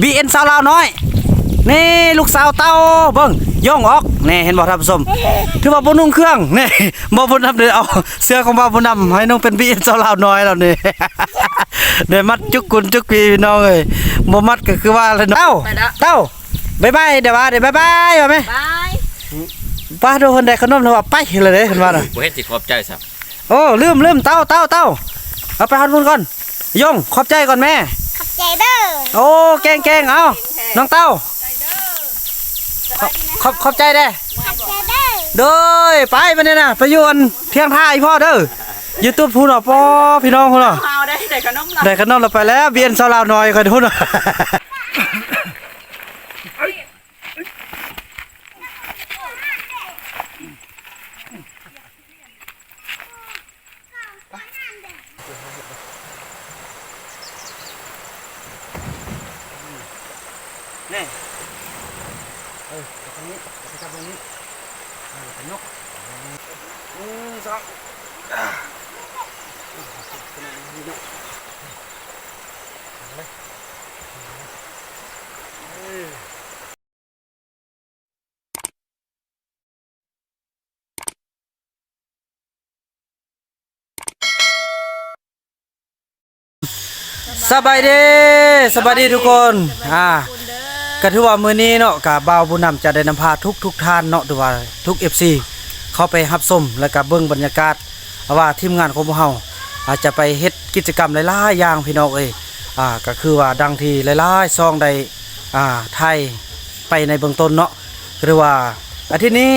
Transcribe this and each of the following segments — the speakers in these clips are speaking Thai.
บีเอ็นสาวลาวน้อยนี่ลูกสาวเต้าเบิ่งย่องออกนี่เห็นบ่ท่านผู้ชมถือว่าบ่นุ่งเครื่องนี่บ่บุญนำเด้อเอาเสื้อของบ่บุญนำให้น้องเป็นบีเอ็นสาวลาวน้อยแล้วนี่เดี๋ยวมัดจุกกุนจุกปีพี่น้องเอ้ยบ่มัดก็คือว่าแล้วเนาะเต้าเต้าบ๊ายบายเดี๋ยวว่าเดี๋ยวบ๊ายบายว่าไหมบายป้าโดนได้ขนมแล้วว่าไปเลยเด้เห็นว่าน่ะบ่เฮ็ดสิขอบใจซับโอ้ลืมลืมเต้าเต้าเต้าเอาไปหันพุ่นก่อนยงขอบใจก่อนแม่ขับ ใจเด้อโอ้เก่งเก่งเอาน้องเต้าขอบขอบขอบใจเด้ขับใจเด้อโดยไปมาเนี่ยนะไปอยวนเที่ยงท่าอีพ่อเด้อยูทูบพูนอะพ่อพี่น้องพูนอะเอาได้ได้ขนมเราได้ขนมเราไปแล้วเบียนสาวลาวหน่อยคอยดูหน่อยนี่เออตรงนี้ไปจับตรงนี้เออไปยกหนึ่งสองอ่ายก สบายดีสบายดีทุกคนอ่าก็ถือว่ามื้อนี้เนาะกับบ่าวบุญนำจะได้นำพาทุกทุกท่านเนาะถือว่าทุก FC เข้าไปรับชมแล้วก็เบิ่งบรรยากาศว่าทีมงานของพวกเฮาอาจจะไปเฮ็ดกิจกรรมหลายๆอย่างพี่น้องเอ้ยอ่าก็คือว่าดังที่หลายๆซองได้อ่าไทยไปในเบื้องต้นเนาะหรือว่าอาทิตย์นี้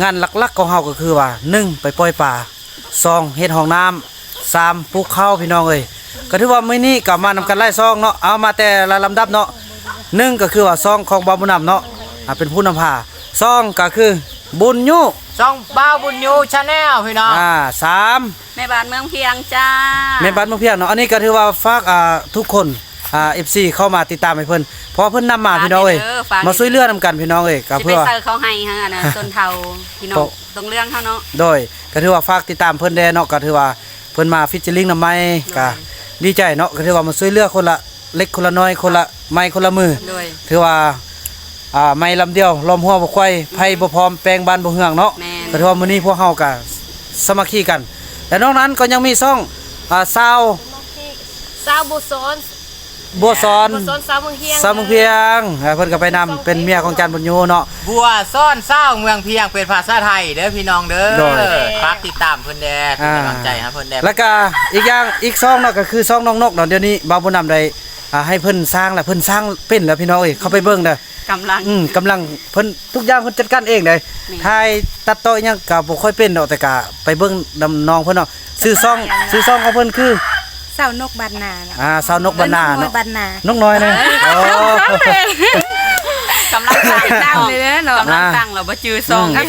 งานหลักๆของเฮาก็คือว่าหนึ่งไปปล่อยป่าสองเฮ็ดห้องน้ำสามปลูกข้าวพี่น้องเอ้ย ก็ถือว่ามื้อนี้กลับมานำกันไล่ซองเนาะเอามาแต่ละลำดับเนาะหนึ่งก็คือว่าซองของบาบุญนำเนาะอ่าเป็นผู้นำพาซองก็คือบุญยุช่องบ้าวบุญยูชาแนลพี่น้องอ่าสามแม่บ้านเมืองเพียงจ้าแม่บ้านเมืองเพียงเนาะอันนี้ก็ถือว่าฝากอ่าทุกคนอ่า FC เข้ามาติดตามให้เพิ่นเพราะเพิ่นนำมาพี่น้องเอ้ยมาช่วยเหลือนำกันพี่น้องเอ้ยก็สิไปเพื่อ เซอร์เขาให้ฮะนะต้นเทาพี่น้องตรงเรื่องเขาเนาะ โดยก็ถือว่าฝากติดตามเพิ่นแด่เนาะก็ถือว่าเพิ่นมาฟิชเชอริงนำไม้ก็ ดีใจเนาะก็ถือว่ามาช่วยเหลือคนละเล็กคนละน้อยคนละไม้คนละมือ โดย ถือว่าอ่าไม่ลำเดียวล้อมหัวบ่ควายไผบ่พร้อมแปลงบ้านบ่เฮืองเนาะแม่น ก็ถือว่ามื้อนี้พวกเฮาก็สามัคคีกัน และนอกนั้นก็ยังมีซ่องอ่าซาวสาวบุษร บัวสอนบุษรสาวเมืองเฮียงสาวเมืองเพียงอ่าเพิ่นก็ไปนำเป็นเมียของจันทร์บุญยูเนาะบัวซ่อนเศร้าเมืองเพียงเป็นภาษาไทยเด้อพี่น้องเด้โดยอฝากติดตามเพิ่นแด่เป็นกำลังใจให้เพิ่นแด่แล้วก็อีกอย่างอีกซ่องเนาะก็คือซ่องน้องนกเนาะเดี๋ยวนี้บ่าวบุญนำได้อ่าให้เพิ่นสร้างแล้วเพิ่นสร้างเป็นแล้วพี่น้องเอ้ยเข้าไปเบิ่งเด้อกำลังอืมกำลังเพิ่นทุกอย่างเพิ่นจัดการเองเลยนี่ถ่ายตัดต่ออิหยังก็บ่ค่อยเป็นดอกแต่ก็ไปเบิ่งนำน้องเพิ่นเนาะซื้อซองซื้อซองของเพิ่นคือ สาวนกบานนาเนาะอ่าสาวนกบรรณาเนาะบานนานกน้อยนะโอ้ กำลังตั้งตั้งเลยเนาะกำลังตั้งเราบ่จื้อซองอืม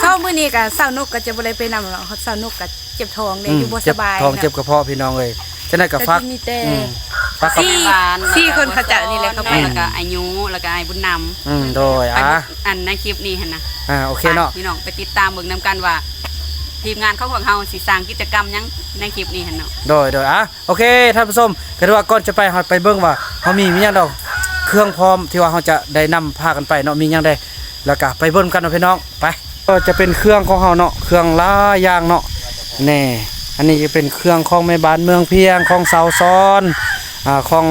เข้ามื้อนี้ก็สาวนกก็จะบ่ได้ไปนำหรอกสาวนกก็เจ็บท้องเด้อืมอยู่บ่สเจ็บบายท้องเจ็บกระเพาะพี่น้องเอ้ยฉะนั้นก็แต่ฝากที่มีแต่ อืมฝากกับ สี่สี่คนเขาจะนี่แหละเขาไปแล้วก็อายุแล้วก็ไอ้บุญนำอืมโดยไปอะอันในคลิปนี้หั่นนะอ่าโอเคเนาะ พี่น้องไปติดตามเบิ่งนํกันว่า ทีมงานเขาของเฮาสิสร้างกิจกรรมหยังในคลิปนี้หั่นเนาะโดยโดยอะโอเคท่านผู้ชมก็ถือว่าก่อนจะไปเฮาไปเบิ่งว่าเฮามีมีหยังดอกเครื่องพร้อมที่ว่าเฮาจะได้นำพากันไปเนาะมีหยังได้แล้วก็ไปเบิ่งกันเนาะพี่น้องไปก็จะเป็นเครื่องของเฮาเนาะเครื่องหลายอย่างเนาะแน่อันนี้จะเป็นเครื่องของแม่บ้านเมืองเพียงของสาวซ้อนอ่าของ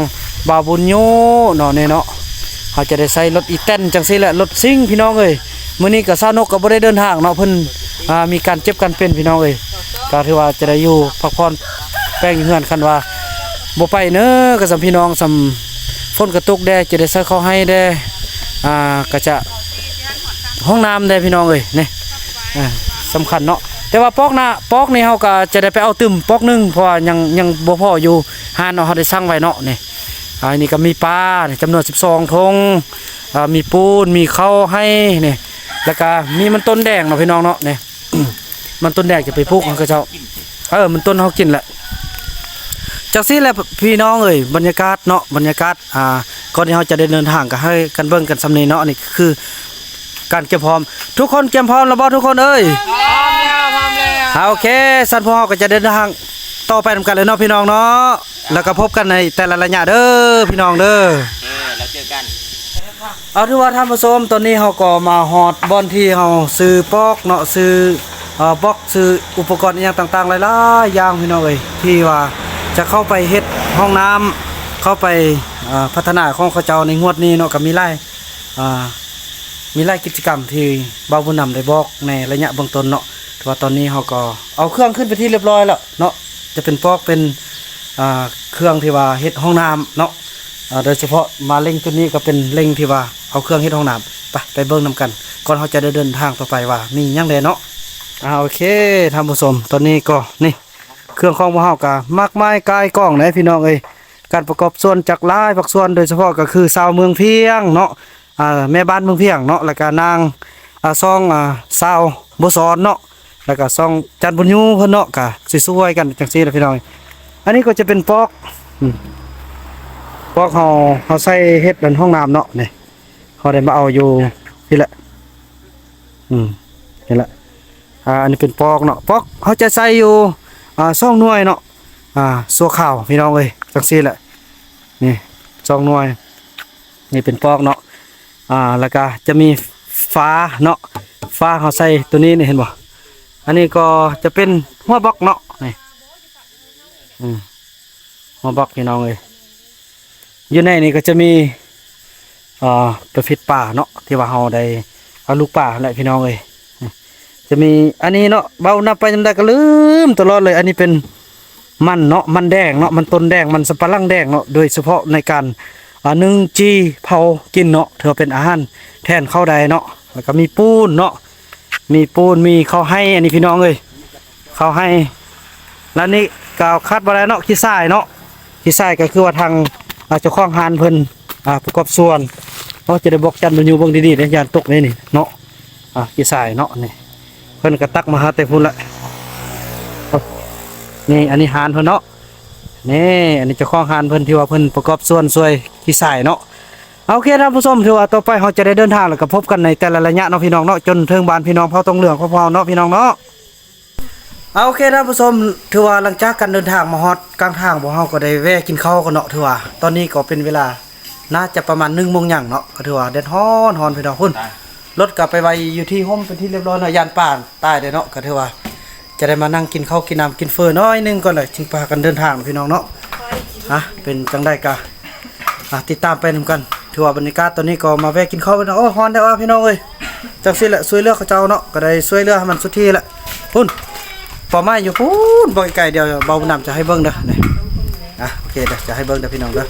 บาวบุญยูเนาะนี่เนาะ เขาจะได้ใส่รถอีแตนจังซี่แหละรถซิ่งพี่น้องเอ้ยมื้อนี้ก็สาวนกก็บ่ได้เดินทางเนาะเพิ่นอ่ามีการเจ็บกันเป็นพี่น้องเอ้ยก็ถือว่าจะได้อยู่พักผ่อนแป้งอยู่เฮือนคันว่าบ่ไปเน้อก็สำพี่น้องสำฝนกระตุกแด้จะได้ใส่เข้าให้แดอ่าก็จะห้องน้ำแด้พี่น้องเอ้ยนี่อ่าสำคัญเนาะแต่ว่าปอกหน้าปอกนี่เฮาก็จะได้ไปเอาตึมปอกหนึงเพราะว่ายังยังบ่พออยู่หานเนาะเฮาได้สั่งไว้เนาะนี่ อันนี้ก็มีปลาเนี่ยจำนวน 12ธงอ่ามีปูนมีข้าวให้เนี่ยแล้วก็มีมันต้นแดงเนาะพี่น้องเนาะเนี่ยมันต้นแดงจะไปพุกมันก็เจ้าเออมันต้นเขากินแหละจากซี่แหละพี่น้องเอ้ยบรรยากาศเนาะบรรยากาศอ่าก่อนที่เราจะได้เดินทางก็ให้กันเบิ่งกันสำเนีเนาะนี่คือ การเก็บพร้อม ทุกคนเก็บพร้อมแล้วบ่ทุกคนเอ้ยพร้อมแล้วพร้อมแล้วอ่าโอเคสันพวกเราก็จะเดินทางต่อไปนำกันเลยเนาะพี่น้องเนาะ แล้วก็พบกันในแต่ละระยะเด้อพี่น้องเด้อกัน เอาถือว่าท่านผู้ชมตอนนี้เฮาก็มาฮอดบอนที่เฮาซื้อปอกเนาะซื้อเอ่อบล็อกซื้ออุปกรณ์อหย่างต่างๆหลายๆอย่างพี่น้องเอ้ยที่ว่าจะเข้าไปเฮ็ดห้องน้ำเข้าไปเอ่อพัฒนาของเขาเจ้าในงวดนี้เนาะก็มีหลายอ่า มีหลายกิจกรรมที่บ่าวบุญนำได้บอกในระยะเบื้องต้นเนาะแต่ว่าตอนนี้เฮาก็เอาเครื่องขึ้นไปที่เรียบร้อยแล้วเนาะจะเป็นปอกเป็นอ่า เครื่องที่ว่าเฮ็ดห้องน้ำเนาะโดยเฉพาะมาเล่งตัวนี้ก็เป็นเล่งที่ว่าเอาเครื่องเฮ็ดห้องน้ำไปไปเบิ่งนํกัน ก่อนเขาจะได้เดินทางต่อไปว่ามียังไดเนาะอ่าโอเคท่านผู้ชมตอนนี้ก็นี่เครื่องของพวกเฮาก็มากมายกายกล้องนะพี่น้องเอ้ยการประกอบส่วนจากลายภาคส่วนโดยเฉพาะก็คือชาวเมืองเพียงเนาะอ่าแม่บ้านเมืองเพียงเนาะแล้วก็นางอ่าซองอ่าสาวบ่สอนเนาะแล้วก็ซองจันบุญยูเพิ่นเนาะก็สิช่วยกันจังซี่ล่ะพี่น้อง อันนี้ก็จะเป็นปอกพวกเขาเขาใส่เฮ็ดเป็นห้องน้ำเนาะนี่เขาได้มาเอาอยู่นี่แหละ อืมนี่แหละอ่าอันนี้เป็นปอกเนาะปอกเขาจะใส่อยู่อ่าสองหน่วยเนาะอ่าสัวข้าวพี่น้องเอ้ยจังซี่แหละนี่สองหน่วย นี่เป็นปอกเนาะอ่าแล้วก็จะมีฟ้าเนาะฟ้าเขาใส่ตัวนี้นี่เห็นบ่อันนี้ก็จะเป็นหัวบล็อกเนาะนี่อืม หัวบล็อกพี่น้องเอ้ยอยู่ในนี่ก็จะมีอ่อประเภทป่าเนาะที่ว่าเฮาได้เอาลูกป่าแหละพี่น้องเอ้ยจะมีอันนี้เนาะเบานับไปจำได้ก็ลืมตลอดเลย อันนี้เป็นมันเนาะมันแดงเนาะมันต้นแดงมันสปะลังแดงเนาะโดยเฉพาะในการอ่านึ่งจีเผากินเนาะถือเป็นอาหารแทนข้าวใดเนาะแล้วก็มีปูนเนาะมีปูนมีข้าวให้อันนี้พี่น้องเอ้ยข้าวให้แล้วนี่ กาวคัดบ่ได้เนาะขี้ทรายเนาะขี้ทรายก็คือว่าทางอาเจ้าของหานเพิ่นอ่าประกอบส่วนเนาะจะได้บอกจันบรรยูเบิ่งดีๆในยานตกนี่นี่เนาะอ่ากี่สายเนาะนี่เพิ่นก็ตักมาหาแต่พุ่นละนี่อันนี้หานเพิ่นเนาะนี่อันนี้เจ้าของหานเพิ่นที่ว่าเพิ่นประกอบส่วนช่วยกี่สายเนาะเอาโอเคท่านผู้ชมถือว่าต่อไปเราจะได้เดินทางแล้วก็พบกันในแต่ละระยะเนาะพี่น้องเนาะจนถึงบ้านพี่น้องเผาตรงเหลืองของเราเนาะพี่น้องเนาะ เอาโอเคท่านผู้ชมถือว่าหลังจากการเดินทางมาฮอดกลางทางพวกเฮาก็ได้แวะกินข้าวกันเนาะถือว่าตอนนี้ก็เป็นเวลาน่าจะประมาณ1โมงหยังเนาะก็ถือว่าแดดร้อนร้อนพี่น้องพุ่นรถกลับไปไว้อยู่ที่ห้องเป็นที่เรียบร้อยเนาะยานป่านใต้เด้เนาะก็ถือว่า จะได้มานั่งกินข้าวกินน้ำกินเฟอน้อยหนึงก่อนเลยจึงพากันเดินทางพี่น้องเนาะฮะเป็นจังไดกะอะติดตามไปนำกันถือว่าบรรยากาศตอนนี้ก็มาแวะกินข้าวกันเนาะโอ้ฮ้อนได้ว่าพี่น้องเอ้ยจังซี่แหละช่วยเหลือเขาเจ้าเนาะก็ได้ช่วยเหลือให้มันสุดที่แหละพุ่น ปอไม้อยู่พูนบ่ไกลเดียวเบานำจะให้เบิ่งเด้อนี่อะโอเคเด้อจะให้เบิ่งเด้อพี่น้องเด้อ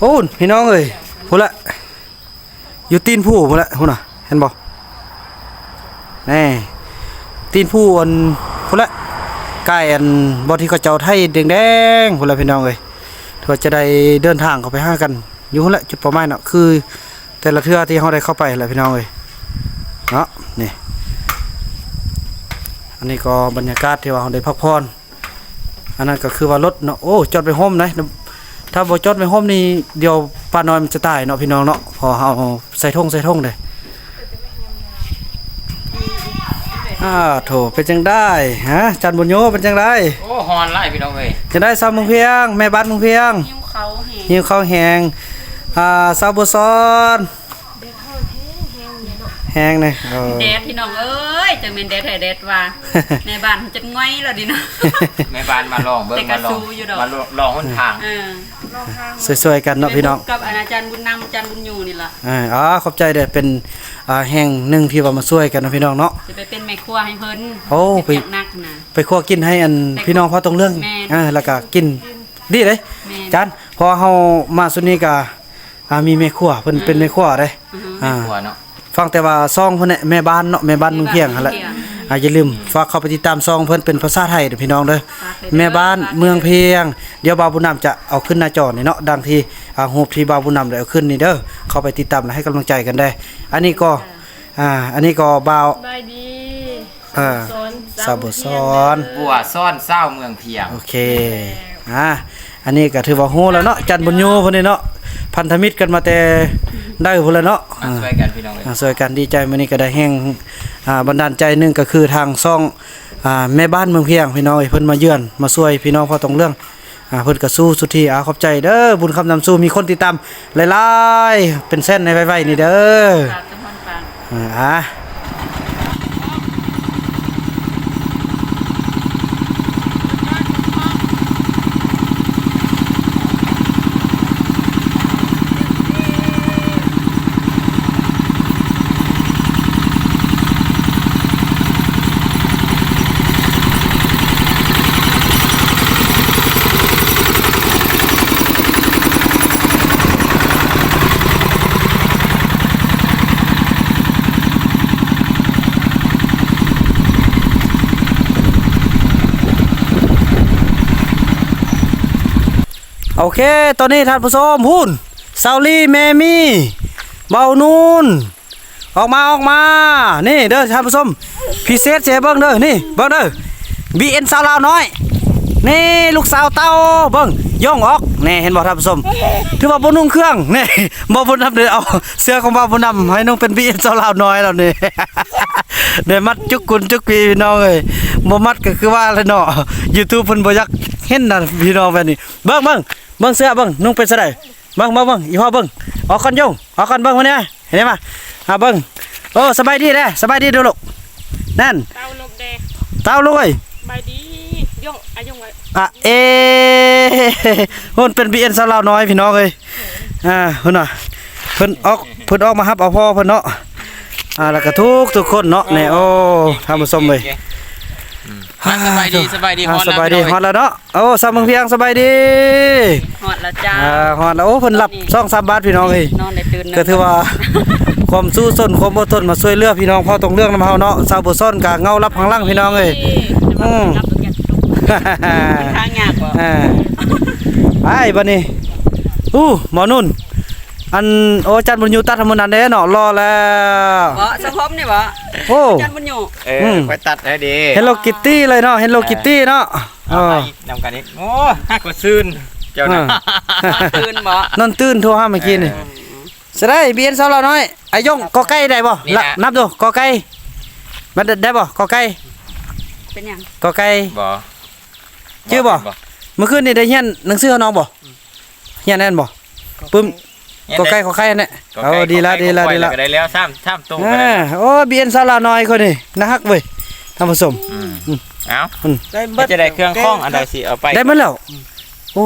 พูนพี่น้องเอ้ยพูนละอยู่ตีนผู้พูนละพูนน่ะเห็นบ่แน่ตีนผู้อันพูนละใกล้อันบ่ที่เขาเจ้าไทยแดงๆพูนละพี่น้องเอ้ยเพื่อจะได้เดินทางเข้าไปหากันอยู่พูนละจุดป้าหมาเนาะคือ แต่ละเทือที่เฮาได้เข้าไปแหละพี่น้องเอ้ยเนาะนี่ อันนี้ก็บรรยากาศที่ว่าเราได้พักผ่อนอันนั้นก็คือว่ารถเนาะโอ้จอดไปห่มนะถ้าบ่จอดไปห่มนี่เดี๋ยวป้าน้อยมันจะตายเนาะพี่น้องเนาะพอเอาใส่ธงใส่ธงเลยอ้าโถเป็นจังได้ฮะจันบุญโยเป็นจังได้โอ้ฮอนไล่พี่น้องเอ้ยจังได้สาวเมืองเพียงแม่บ้านเมืองเพียงยิ้วเขาแหงหิวข้าวแหงอ่าสาวบัวซ้อนแหงเนี่ยเออแดดพี่น้องเอ้ยจะเป็นแดดแท้แดดว่า ในบ้านมันจะง่อยแล้วดิเนาะ แม่บ้านมาลองเบิ่งแต่ก็มาลองสู้อยู่ดอก มาลองหนทาง เออสวยๆกันเนาะพี่น้อง กับอาจารย์บุญนำอาจารย์บุญอยู่นี่ล่ะอ่าอ๋อขอบใจเด้อเป็นอ่าแห่งหนึ่งที่ว่ามาช่วยกันเนาะพี่น้องเนาะ จะไปเป็นแม่ครัวให้เพิ่นโอ้ไป เป็นนักนะ ไปคั่วกินให้อันพี่น้องพอตรงเรื่องแม่นอ่าแล้วก็กินดีเลยแม่น จานพอเฮามาสุดนี้ก็อ่ามีแม่ครัวเพิ่นเป็นแม่ครัวเด้อือฮึ อ่า หัวเนาะ ฟังแต่ว่าซองเพิ่นน่ะแม่บ้านเนาะแม่บ้านเมืองเพียงหั่นแหละอ่าอย่าลืมฝากเข้าไปติดตามซองเพิ่นเป็นภาษาไทยเด้อพี่น้องเด้อฝากเลยเด้อแม่บ้านเมืองเพียง เดี๋ยวบาวบุญนำจะเอาขึ้นหน้าจอนี่เนาะดังที่อ่ารูปที่บาวบุญนำได้เอาขึ้นนี่เด้อเข้าไปติดตามและให้กำลังใจกันได้ อันนี้ก็อ่าอันนี้ก็บาว บายดีอ่า สอนสาวบุษรบัวซ่อนเศร้าเมืองเพียง โอเค อ่าอันนี้ก็ถือว่าโหแล้วเนาะ จันบุญโยพุ่นนี่เนาะ พันธมิตรกันมาแต่ได้พุ่นแล้วเนาะมาช่วยกันพี่น้องเอ้ยอ่าสวยกันดีใจมื้อนี้ก็ได้แห่งอ่าบันดาลใจหนึงก็คือทางซ่องอ่าแม่บ้านเมืองเพียงพี่น้องเอ้ยเพิ่นมาเยือนมาช่วยพี่น้องพอตรงเรื่องอ่าเพิ่นก็สู้สุดที่อ่าขอบใจเด้อบุญคำนำสู้มีคนติดตามหลายๆเป็นเส้นในไว้ๆนี่เด้อฝากจำพรฝากอ่า โอเค ตอนนี้ท่านผู้ชมหุ่นซาลี่เมมี่เบานูนออกมาออกมา นี่เด้อท่านผู้ชมพิเศษเสียเบิ้งเด้อนี่เบิ้งเด้อบีเอ็นสาวลาวน้อย นี่ลูกสาวเต้าเบิ้งย่องออกนี่เห็นบ่ท่านผู้ชมถือว่าบ่นุ่งเครื่องนี่บ่บ่นำเด้อเอาเสื้อของบ่บ่นำให้นุ่งเป็นบีเอ็นสาวลาวน้อยแล้วนี่เดี๋ยวมัดจุกกุนจุกปีพี่น้องเอ้ยบ่มัดก็คือว่าแล้วเนาะ YouTube เพิ่นบ่อยากเห็นน่ะพี่น้องแบบนี้เบิ่งเบิ่ง เบิ่งเสื้อเบิ่งนุ่งเป็นซะได้เบิ่งเบิ่งเบิ่งอีพ่อเบิ่งออกก่อนโยงออกก่อนเบิ่งมาเนี่ยเห็นไหมอ่าเบิ่งโอ้สบายดีเด้สบายดีเด้อลูกนั่นเต้านกแดงเต้าลูกเอ้ยใบดีย่องอาย่องไว้อะเอหุ่นเป็น BN สาวลาวน้อยพี่น้องเอ้ยอ่าหุ่นน่ะเพิ่นออกเพิ่นออกมารับเอาพ่อเพิ่นเนาะอ่าแล้วก็ทุกทุกคนเนาะนี่โอ้ท่านผู้ชมเอ้ย อะสบายดีสบายดีอ่าฮอดสแล้วบายดีพี่ฮน้อองดแล้วเนาะโอ้สามเมืองเพียงสบายดีฮอดแล้วจ้าอ่าฮอดแล้วโอ้เพิ่นรับซ่องสามบาทพี่น้องเอ้ย นอนได้ตื่นหนึ่งก็ถือว่า ความสู้สนความอดทนมาช่วยเหลือพี่น้องพอตรงเรื่องนำเฮาเนาะสาวบ่ซ่อนกะเงารับข้างล่างพี่น้องเอ้ย อืมรับตัวแกทางยากบ่อ่าไปบัดนี้อู้หมอนุ่น อันโอ้จันบุญยูตัดทำมันนั้นเด้เนาะรอแล้วบ่สะพมนี่บ่โอ้จันบุญอยู่เออือมไปตัดให้ดีเฮลโลกิตตี้เลยเนาะเฮลโลกิตตี้เนาะเอาอ๋อไปนำกันอีกโอ้ฮักกว่าซื่นเจ้าน่ะตื่นบ่นอนตื่นโทรหาเมื่อกี้นี่สได้เบียนสาวเราน้อยอายงกอไก่ได้บ่ละนับดูกอไก่มันได้บ่กอไก่เป็นหยังกอไก่บ่ชื่อบ่เมื่อคืนนี่ได้เฮียนหนังสือเขาน้องบ่เฮียนแน่นบ่ปึ้ม กอไก่กอไก่นั่นแหละเอาดีละดีละดีละก็ได้แล้วซ้ำซ้ำตรงก็อ่าได้โอ้เบียนสาวเราน้อยคนนี้น่าฮักเว้ยท่านผู้ชมอืมเอ้าอืมจะได้เครื่องข้องอันใดสิเอาไปได้มาแล้วโอ้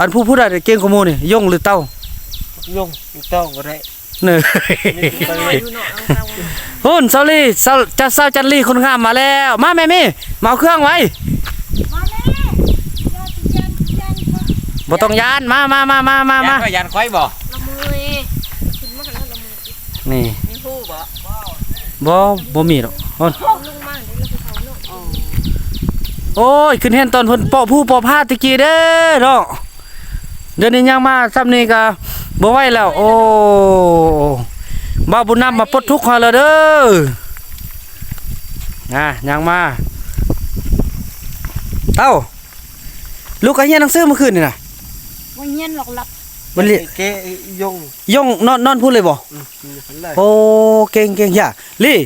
อันผู้พูดได้เก่งกว่าหมู่นี่ยงหรือเต้ายงต้องก็ได้เนยหุ่นเซาลี่เซาจะเซาจันลี่คนงามมาแล้ว มาแม่มี่มาเอาเครื่องไว้บ่ต้องยานมามามามามามายันไว้ยันควายบ่ นี่มีผู้บ่บ่บ่มีหรอกหุ่นโอ้ยขึ้นเห็นตอนเพิ่นปอผู้ปอผ้าตะกี้เด้อเนาะเดี๋ยวนี้ยังมาซ้ำนี้ก็บ่ไหวแล้ว โอ้บ่าวบุญนำมาปลดทุกข์ให้แล้วเด้อนะยังมาเต้าลูกก็เรียนหนังสือเมื่อคืนนี่น่ะบ่เฮียนหรอกหลับ มันเรียนเกยงย่องนอนนอนพูดเลยบ่เลยโอ้เก่งเก่งอย่าลี่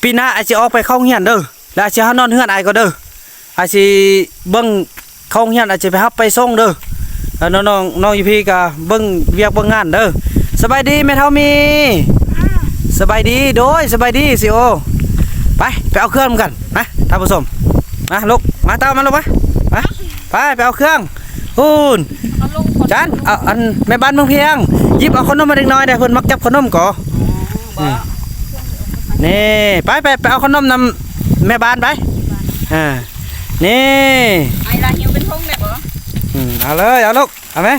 ปีหน้าอาจจะออกไปเข้าโรงเรียนเด้อแล้วอาจจะหานอนเฮือนอายก็เด้ออาจสิเบิ่งเข้าโรงเรียนอาจจะไปรับไปส่งเด้อแล้วน้องน้องน้องอยู่พี่ก็เบิ่งเวียกเบิ่งงานเด้อสบายดีแม่เฒ่ามีสบายดีโดยสบายดีสิโอไปไปเอาเครื่องกันนะท่านผู้ชมมาลูกมาตามมาลูกมามาไปไปเอาเครื่อง พูนจานเอาอันแม่บ้านเมืองเพียงหยิบเอาขนมมาเล็กน้อยได้เพิ่นมักจับขนมก่อบ่นี่ไปไปไปเอาขนมนำแม่บ้านไปอ่านี่ไอ้ลาหิวเป็นทงได้บ่อืมเอาเลยเอาลูกเอาไหม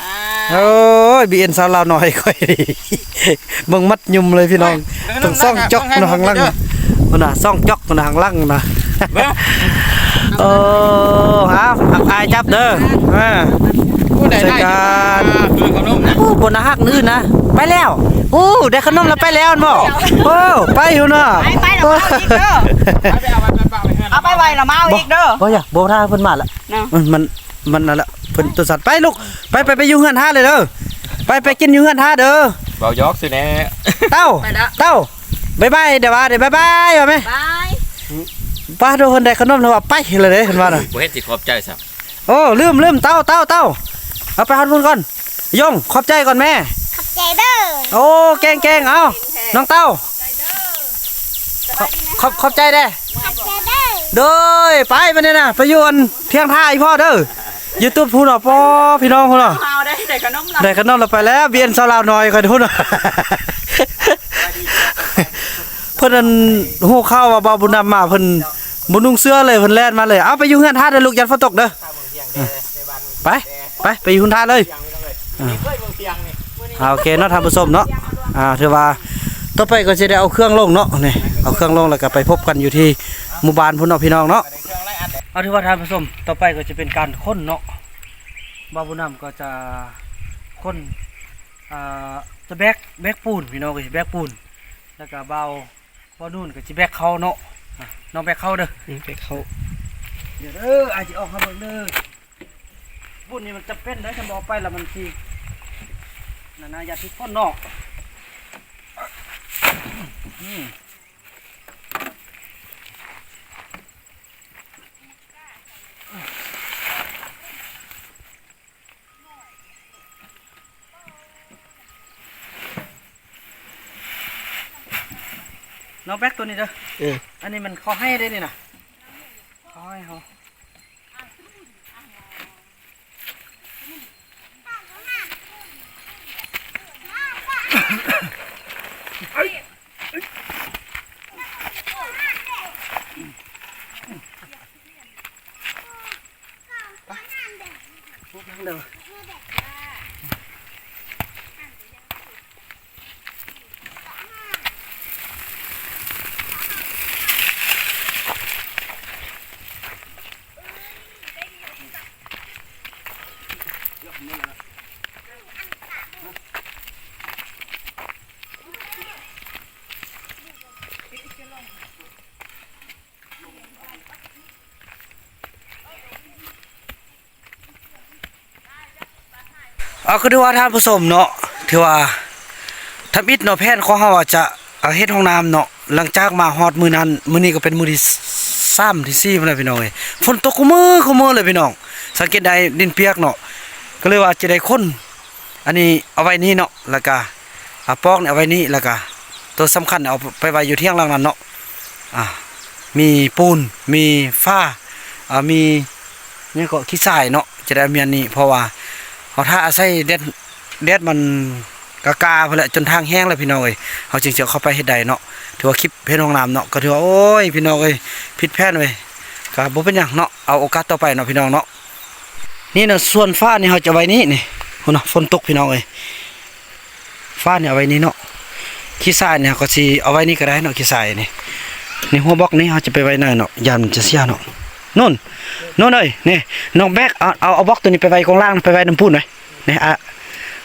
อ่าโอ้ยบีเอ็นสาวลาวหน่อยค่อยดีเบิ่งมัดยุ่มเลยพี่น้องต้องซ่องจอกนะข้างล่างมันน่ะซ่องจอกนะข้างล่างนะ เบิ่งโอ้ฮะอายจับเด้ออ่า ผู้ใดได้ใส่กันเครื่องขนมนะโอ้บนอาหักนื่นนะไปแล้วโอ้ได้ขนมแล้วไปแล้วอันบ่โอ้ไปอยู่เนาะไปไปแล้วมาอีกเด้อเอาไปไว้แล้วมาเอาอีกเด้อ บ่อย่าบ่ท่าเพิ่นมาละเนาะ มันมันมันนั่นละเพิ่นตัวสัตว์ไปลูกไปไปไปอยู่เฮือนท่าเลยเด้อไปไปกินอยู่เฮือนท่าเด้อเบายอกสิแน่เต้าไปแล้วเต้าบ๊ายบายเดี๋ยวว่าเดี๋ยวบ๊ายบายว่าไหม บาย ป้าโดนเพิ่นได้ขนมแล้วว่าไปเลยเด้เพิ่นว่าน่ะบ่เห็นสิขอบใจซะโอ้ลืมลืมเต้าเต้าเต้าเอาไปหันพุ่นก่อนยงขอบใจก่อนแม่ขอบใจเด้อโอ้เก่งเก่งเอาน้องเต้าขอบขอบขอบใจเด้ขอบใจเด้อเด้อไปมาเนี่ยนะไปอยวนเที่ยงท่าอีพ่อเด้อยูทูบพูดหรอพ่อพี่น้องพูดหรอเอาได้ได้ขนมละได้ขนมเราไปแล้วเบียนสาวลาวหน่อยคอยดูหน่อยเพิ่นอันฮู้ข้าวว่าบ่าวบุญนำมาเพิ่น บ่นุ่งเสื้อเลยเพิ่นแล่นมาเลย เอาไปอยู่เฮือนท่าเด้อลูกยันฝนตกเด้อถ้าเมืองเพียงเด้อในบ้านไปไปไปอยู่เฮือนท่าเลยเพียงไม่ต้องเลยนี่เคยเมืองเพียงนี่อ่าโอเคเนาะท่านผู้ชมเนาะอ่าถือว่าต่อไปก็จะได้เอาเครื่องลงเนาะนี่เอาเครื่องลงแล้วก็ไปพบกันอยู่ที่หมู่บ้านพุ่นเนาะพี่น้องเนาะในเครื่องไล่อัดเอาถือว่าท่านผู้ชมต่อไปก็จะเป็นการค้นเนาะบาวบุญนำก็จะค้นอ่าจะแบกแบกปูนพี่น้องก็สิแบกปูนแล้วก็เบาเบานู่นก็สิแบกเขาเนาะอะ น้องแบกเขาเด้อไปเขาเดี๋ยวเด้ออาจจะออกมาเบิ่งเด้อปูนนี่มันจะเป็นได้ถ้าบ่เอาไปแล้วมันสินั่นนะอย่าทิ่คนเนาะอืม น้องแบกตัวนี้เด้อเอออันนี้มันเขาให้ได้นี่นะเขาให้เขาเดี๋ยว เอาก็ถือว่าท่านผู้ชมเนาะถือว่าทำอิฐเนาะแพทย์ของเฮาอาจจะเอาเฮ็ดห้องน้ำเนาะหลังจากมาฮอดมื้อนั้นมื้อนี้ก็เป็นมื้อที่3ที่4พุ่นแหละพี่น้องเอ้ยฝนตกคุมือคุมือเลยพี่น้อง สังเกตได้ดินเปียกเนาะก็เลยว่าจะได้คนอันนี้เอาไว้นี่เนาะแล้วก็อาปอกเนี่ยเอาไว้นี่แล้วก็ตัวสำคัญเอาไปไว้อยู่เที่ยงหลังนั้นเนาะอ่ามีปูนมีฝ้าอ่ามีนี่ก็ขี้ทรายเนาะจะได้มีอันนี้เพราะว่า เอาถ้าอาศัยแดดแดดมันกากาพุ่นแหละจนทางแห้งแล้วพี่น้องเอ้ยเฮาจึงจะเข้าไปเฮ็ดได้เนาะถือว่าคลิปเพชรห้องน้ำเนาะก็ถือว่าโอ้ยพี่น้องเอ้ยผิดแผนเว้ยก็บ่เป็นหยังเนาะเอาโอกาสต่อไปเนาะพี่น้องเนาะนี่เนาะส่วนฟ้านี่เขาจะไว้นี่นี่พุ่นนะฝนตกพี่น้องเอ้ยฟ้าเนี่ยเอาไว้นี่เนาะขี้ทรายเนี่ยก็สิเอาไว้นี่ก็ได้เนาะขี้ทรายนี่นี่หัวบล็อกนี่เขาจะไปไว้ไหนเนาะยันจะเสียเนาะ นู่นนู่นเลยนี่น้องแบกเอาเอาเอาบล็อกตัวนี้ไปไว้กองล่างไปไว้น้ำพุหน่อยนี่อะ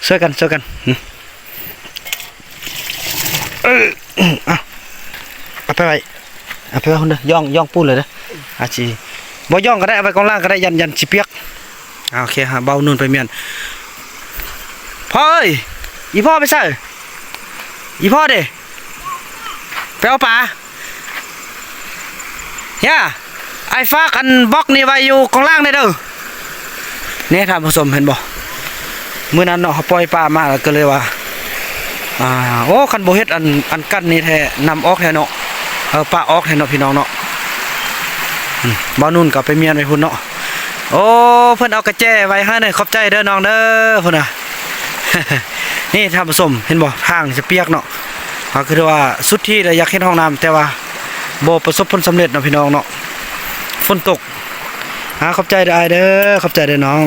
ช่วยกันช่วยกันอืมเออเอาเอาไปไว้เอาไปไว้คนเด้อย่องย่องปูนเลยเด้อาจีบ่ย่องก็ได้เอาไว้กองล่างก็ได้ยันยันสิเปียกอ่าโอเคฮะเบานู่นไปเมียนพ่อเอ้ยอีพ่อไปใส่อีพ่อเด้ไปเอาปลาย่า ไอ้ฟากันบล็อกนี่ไว้อยู่กองล่างได้เด้อเนี่ยท่านผู้ชมเห็นบ่เมื่อนั้นเนาะเขาปล่อยปลามาแล้วก็เลยว่าอ่าโอ้คันโบเฮ็ดอันอันกั้นนี่แท้นำออกแท้เนาะเออปลาออกแท้เนาะพี่น้องเนาะมบ่าวนุ่นก็ไปเมียนไปพุ่นเนาะโอ้เพิ่นเอากระแจไว้ให้หน่อยขอบใจเด้อน้องเด้อพิ่นน่ะนี่ท่านผู้ชมเห็นบ่ทางจะเปียกเนาะก็คือว่าสุดที่เลยอยากเห็นห้องน้ำแต่ว่าบ่ประสบผลสำเร็จเนาะพี่น้องเนาะ ฝนตกหาขอบใจได้เด้อขอบใจเด้อน้อง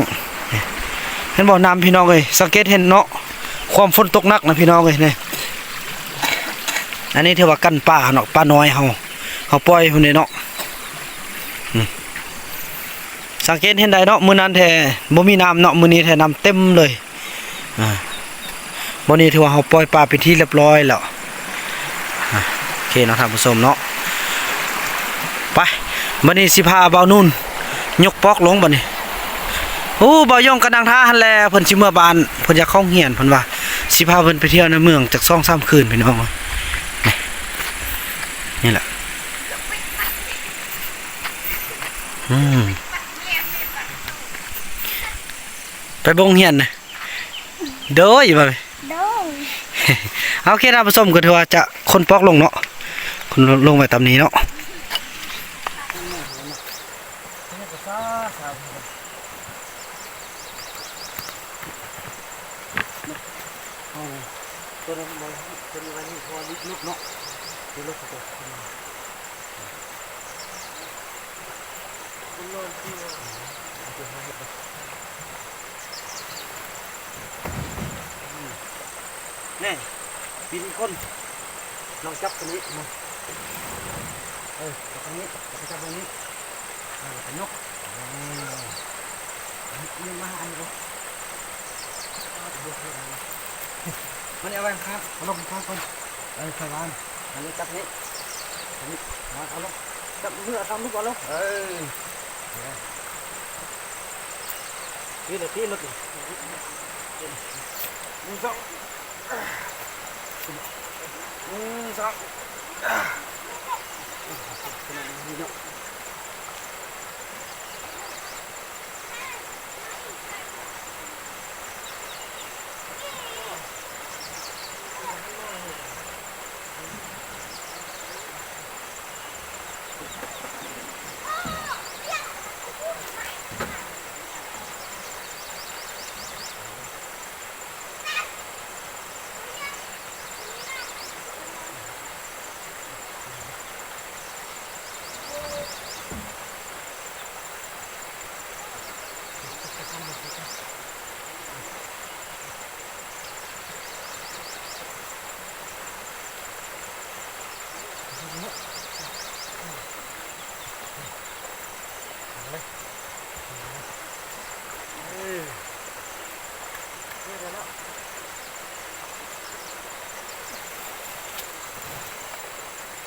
เห็นบ่น้ำพี่น้องเอ้ยสังเกตเห็นเนาะความฝนตกหนักนะพี่น้องเอ้ยนี่ยอันนี้ถือว่ากันป่าเนาะป่าน้อยเฮาเฮาปล่อยพุ่นนี่เนาะสังเกตเห็นได้เนาะมือนั้นแท้บ่มีน้ำเนาะมือนี้แท้น้ำเต็มเลยอ่าบ่นี้ถือว่าเฮาปล่อยปลาเป็นที่เรียบร้อยแล้วโอเคเนาะท่านผู้ชมเนาะไป บัดนี้สิพาเบานุ่นยกปอกลงบัดนี้โอ้เบายองกำลังท่าหั่นแลเพิ่นสิเมื่อบ้านเพิ่นอยากเข้าโรงเรียนเพิ่นว่าสิพาเพิ่นไปเที่ยวในเมืองจัก2-3คืนพี่น้องนี่นี่แหละอืมไปบงเฮียนนะเด้ออยู่บ่เอาโอเคท่านผู้ชมก็ถือว่าจะคนปอกลงเนาะคนลงไปตามนี้เนาะตัวนั้นบ่ตัวนี้ไว้นี่พอลิกลุกเนาะดูลุกตัวนี่ปีนคนลองจับตัวนี้มาเออจับตรงนี้จับจับตรงนี้เออไปนกเออ นี่มาอันนี้บ่มันเอาไว้ข้างเอาลงข้างคนเออสบายอันนี้จับนี้อันนี้มาเอาลงจับมือเอาตามลูกเอาลงเออนี่เดี๋ยวที่รถนี่หนึ่งสองหนึ่งสองนี่เนาะ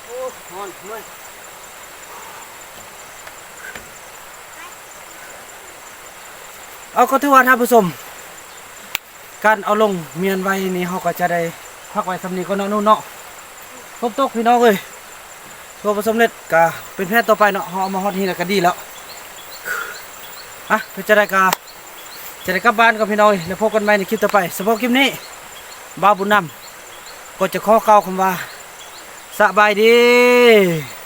โอ้ เอยเอาก็ถือว่าท่านผู้ชมการเอาลงเมียนไว้นี่เขาก็จะได้พักไว้สำนีก็เนาะนู่นเนาะครบตกพี่น้องเลยตัวผสมเร็จก็เป็นแพทย์ต่อไปเนาะเขาเอามาฮอดที่แล้วก็ดีแล้วอะเพื่อจะได้กาจะได้กลับบ้านกับพี่น้องเอ้ยแล้วพบกันใหม่ในคลิปต่อไปสำหรับคลิปนี้บ้าบุญนำก็จะข้อเกล่าคำว่า สบายดี